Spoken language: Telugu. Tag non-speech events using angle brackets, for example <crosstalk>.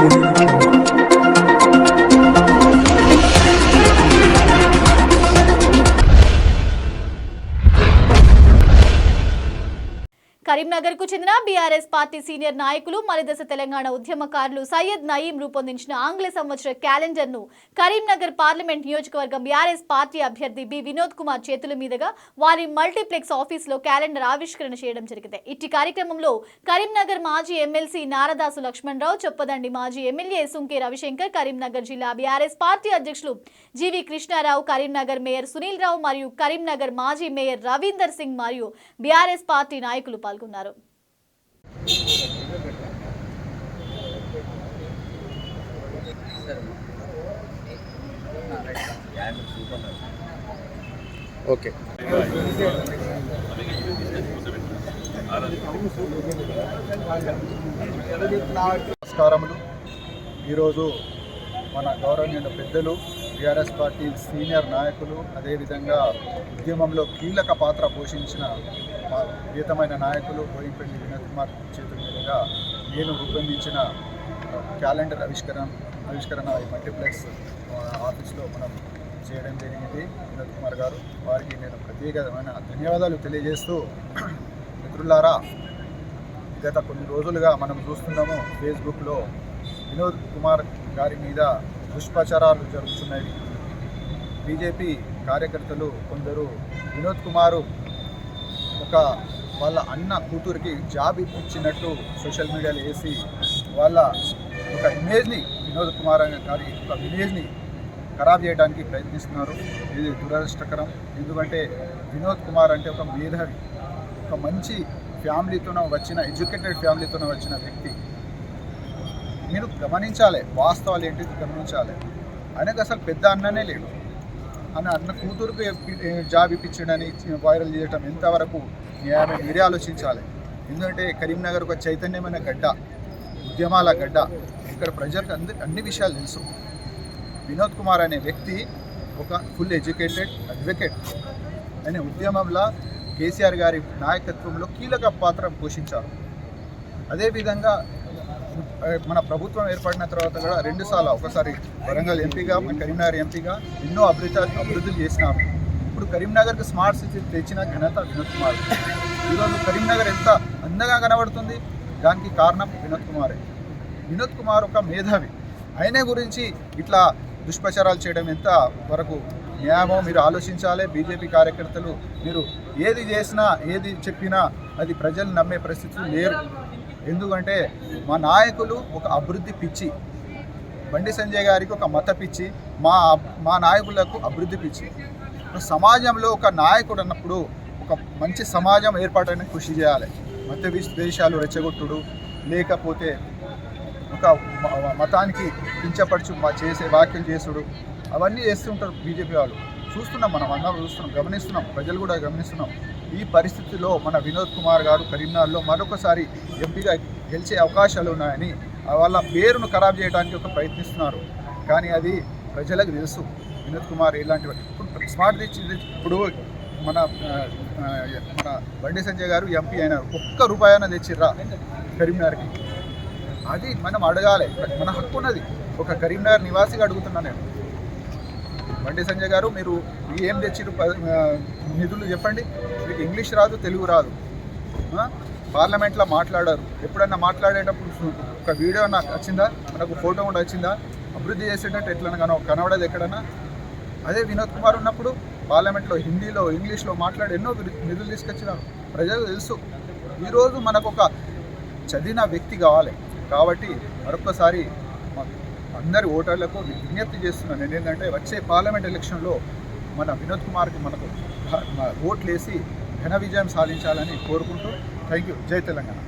Thank you. కరీంనగర్కు చెందిన బీఆర్ఎస్ పార్టీ సీనియర్ నాయకులు మలిదశ తెలంగాణ ఉద్యమకారులు సయ్యద్ నయీం రూపొందించిన ఆంగ్ల సంవత్సర క్యాలెండర్ను కరీంనగర్ పార్లమెంట్ నియోజకవర్గం బీఆర్ఎస్ పార్టీ అభ్యర్థి బి. వినోద్ కుమార్ చేతుల మీదుగా వారి మల్టీప్లెక్స్ ఆఫీసులో క్యాలెండర్ ఆవిష్కరణ చేయడం జరిగింది. ఇట్టి కార్యక్రమంలో కరీంనగర్ మాజీ ఎమ్మెల్సీ నారదాసు లక్ష్మణరావు చొప్పదండి మాజీ ఎమ్మెల్యే సుంకే రవిశంకర్ కరీంనగర్ జిల్లా బీఆర్ఎస్ పార్టీ అధ్యక్షులు G V Krishnarao Karimnagar mayor Sunil Rao మరియు కరీంనగర్ మాజీ మేయర్ రవీందర్ సింగ్ మరియు బీఆర్ఎస్ పార్టీ నాయకులు పాల్గొన్నారు. ఓకే. నమస్కారములు. ఈరోజు మన గౌరవనీయ పెద్దలు టీఆర్ఎస్ పార్టీ సీనియర్ నాయకులు అదేవిధంగా ఉద్యమంలో కీలక పాత్ర పోషించిన మా ప్రియతమైన నాయకులు బోయిపల్లి వినోద్ కుమార్ చేతుల మీదుగా నేను రూపొందించిన క్యాలెండర్ ఆవిష్కరణ ఆవిష్కరణ ఈ మల్టీప్లెక్స్ ఆఫీస్లో మనం చేయడం జరిగింది. వినోద్ కుమార్ గారు వారికి నేను ప్రత్యేకమైన ధన్యవాదాలు తెలియజేస్తూ <clears throat> మిత్రులారా గత కొన్ని రోజులుగా మనం చూస్తున్నాము ఫేస్బుక్లో వినోద్ కుమార్ గారి మీద దుష్ప్రచారాలు జరుగుతున్నాయి. బీజేపీ కార్యకర్తలు కొందరు వినోద్ కుమారు ఒక వాళ్ళ అన్న కూతురికి జాబ్ ఇచ్చినట్టు సోషల్ మీడియాలో వేసి వాళ్ళ ఒక ఇమేజ్ని వినోద్ కుమార్ అనే గారి ఒక ఇమేజ్ని ఖరాబ్ చేయడానికి ప్రయత్నిస్తున్నారు. ఇది దురదృష్టకరం. ఎందుకంటే వినోద్ కుమార్ అంటే ఒక మేధావి ఒక మంచి ఫ్యామిలీతోనో వచ్చిన ఎడ్యుకేటెడ్ ఫ్యామిలీతో వచ్చిన వ్యక్తి. మీరు గమనించాలి వాస్తవాలు ఏంటి? గమనించాలి. ఆయనకు అసలు పెద్ద అన్ననే లేడు. అని అన్న కూతురుకు జాబ్ ఇప్పించడని వైరల్ చేయడం ఎంతవరకు న్యాయమే మీరే ఆలోచించాలి. ఎందుకంటే కరీంనగర్ ఒక చైతన్యమైన గడ్డ ఉద్యమాల గడ్డ. ఇక్కడ ప్రజలకు అంద అన్ని విషయాలు తెలుసు. వినోద్ కుమార్ అనే వ్యక్తి ఒక ఫుల్ ఎడ్యుకేటెడ్ అడ్వకేట్ అనే ఉద్యమంలో కేసీఆర్ గారి నాయకత్వంలో కీలక పాత్ర పోషించారు. అదేవిధంగా మన ప్రభుత్వం ఏర్పడిన తర్వాత కూడా రెండుసార్లు ఒకసారి వరంగల్ ఎంపీగా మన కరీంనగర్ ఎంపీగా ఎన్నో అభివృద్ధి అభివృద్ధులు చేసినాము. ఇప్పుడు కరీంనగర్కి స్మార్ట్ సిటీ తెచ్చిన ఘనత వినోద్ కుమార్. ఈరోజు కరీంనగర్ ఎంత అందంగా కనబడుతుంది? దానికి కారణం వినోద్ కుమారే. వినోద్ కుమార్ ఒక మేధావి. ఆయన గురించి ఇట్లా దుష్ప్రచారాలు చేయడం ఎంత వరకు న్యాయమో మీరు ఆలోచించాలి. బీజేపీ కార్యకర్తలు మీరు ఏది చేసినా ఏది చెప్పినా అది ప్రజలు నమ్మే పరిస్థితులు లేరు. ఎందుకంటే మా నాయకులు ఒక అభివృద్ధి పిచ్చి. బండి సంజయ్ గారికి ఒక మత పిచ్చి మా మా నాయకులకు అభివృద్ధి పిచ్చి. సమాజంలో ఒక నాయకుడు అన్నప్పుడు ఒక మంచి సమాజం ఏర్పాటైన కృషి చేయాలి. మత దేశాలు రెచ్చగొట్టుడు లేకపోతే ఒక మతానికి కించపరచు మా చేసే వ్యాఖ్యలు చేసుడు. అవన్నీ చేస్తుంటారు బీజేపీ వాళ్ళు. చూస్తున్నాం మనం అందరం చూస్తున్నాం గమనిస్తున్నాం ప్రజలు కూడా గమనిస్తున్నాం. ఈ పరిస్థితిలో మన వినోద్ కుమార్ గారు కరీంనగర్లో మరొకసారి ఎంపీగా గెలిచే అవకాశాలు ఉన్నాయని వాళ్ళ పేరును ఖరాబ్ చేయడానికి ఒక ప్రయత్నిస్తున్నారు. కానీ అది ప్రజలకు తెలుసు. వినోద్ కుమార్ ఇలాంటివి ఇప్పుడు స్మార్ట్ తెచ్చి ఇప్పుడు మన మన బండి సంజయ్ గారు ఎంపీ అయినారు. ఒక్క రూపాయన తెచ్చిర్రా కరీంనగర్కి? అది మనం అడగాలి. మన హక్కు ఉన్నది. ఒక కరీంనగర్ నివాసిగా అడుగుతున్నా నేను. బండి సంజయ్ గారు మీరు ఏం తెచ్చిరు నిధులు చెప్పండి. మీకు ఇంగ్లీష్ రాదు తెలుగు రాదు. పార్లమెంట్లో మాట్లాడారు. ఎప్పుడన్నా మాట్లాడేటప్పుడు ఒక వీడియో నాకు వచ్చిందా మనకు ఫోటో కూడా వచ్చిందా అభివృద్ధి చేసేటట్టు ఎట్లన్నా కన కనబడదు ఎక్కడన్నా? అదే వినోద్ కుమార్ ఉన్నప్పుడు పార్లమెంట్లో హిందీలో ఇంగ్లీష్లో మాట్లాడి ఎన్నో నిధులు తీసుకొచ్చినారు ప్రజలకు తెలుసు. ఈరోజు మనకు ఒక చదివిన వ్యక్తి కావాలి. కాబట్టి మరొకసారి అందరి ఓటర్లకు విజ్ఞప్తి చేస్తున్నాను నేను ఏంటంటే వచ్చే పార్లమెంట్ ఎలక్షన్లో మన వినోద్ కుమార్కి మనకు ఓట్లేసి ఘన విజయం సాధించాలని కోరుకుంటూ థ్యాంక్ యూ. జై తెలంగాణ.